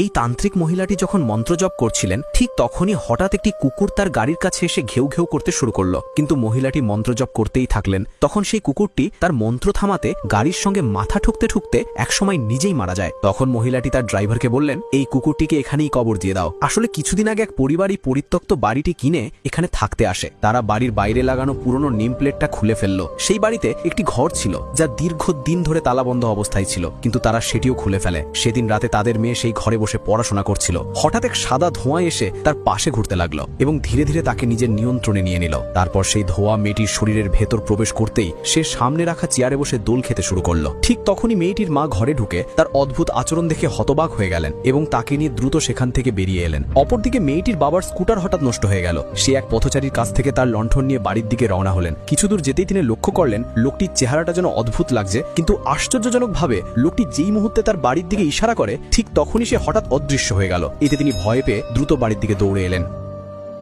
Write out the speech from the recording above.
এই তান্ত্রিক মহিলাটি যখন মন্ত্রজপ করছিলেন, ঠিক তখনই হঠাৎ একটি কুকুর তার গাড়ির কাছে এসে ঘেউ ঘেউ করতে শুরু করল। কিন্তু মহিলাটি মন্ত্রজপ করতেই থাকলেন। তখন সেই কুকুরটি তার মন্ত্র থামাতে গাড়ির সঙ্গে মাথা ঠুকতে ঠুকতে একসময় নিজেই মারা যায়। তখন মহিলাটি তার ড্রাইভারকে বললেন, এই কুকুরটিকে এখানেই কবর দিয়ে দাও। আসলে কিছুদিন আগে এক পরিবারই পরিত্যক্ত বাড়িটি কিনে এখানে থাকতে আসে। তারা বাড়ির বাইরে লাগানো পুরনো নেম প্লেটটা খুলে ফেলল। সেই বাড়িতে একটি ঘর ছিল, যা দীর্ঘ দিন ধরে তালাবন্ধ অবস্থায় ছিল, কিন্তু তারা সেটিও খুলে ফেলে। সেদিন রাতে তাদের মেয়ে সেই ঘরে বসে পড়াশোনা করছিল। হঠাৎ এক সাদা ধোঁয়া এসে তার পাশে ঘুরতে লাগল এবং ধীরে ধীরে তাকে নিজের নিয়ন্ত্রণে নিয়ে নিল। তারপর সেই ধোঁয়া মেয়েটির শরীরের ভেতর প্রবেশ করতেই সে সামনে রাখা চেয়ারে বসে দোল খেতে শুরু করল। ঠিক তখনই মেয়েটির মা ঘরে ঢুকে তার অদ্ভুত আচরণ দেখে হতবাক হয়ে গেলেন এবং তাকে নিয়ে দ্রুত সেখান থেকে বেরিয়ে এলেন। অপরদিকে মেয়েটির বাবার স্কুটার হঠাৎ নষ্ট হয়ে গেল। সে এক পথচারীর কাছ থেকে তার লণ্ঠন নিয়ে বাড়ির দিকে রওনা হলেন। কিছু দূর যেতেই তিনি লক্ষ্য করলেন, লোকটির চেহারাটা যেন অদ্ভুত লাগছে, কিন্তু আশ্চর্যজনকভাবে লোকটি যেই মুহূর্তে তার বাড়ির দিকে ইশারা করে, ঠিক তখনই সে হঠাৎ অদৃশ্য হয়ে গেল। এতে তিনি ভয় পেয়ে দ্রুত বাড়ির দিকে দৌড়ে এলেন।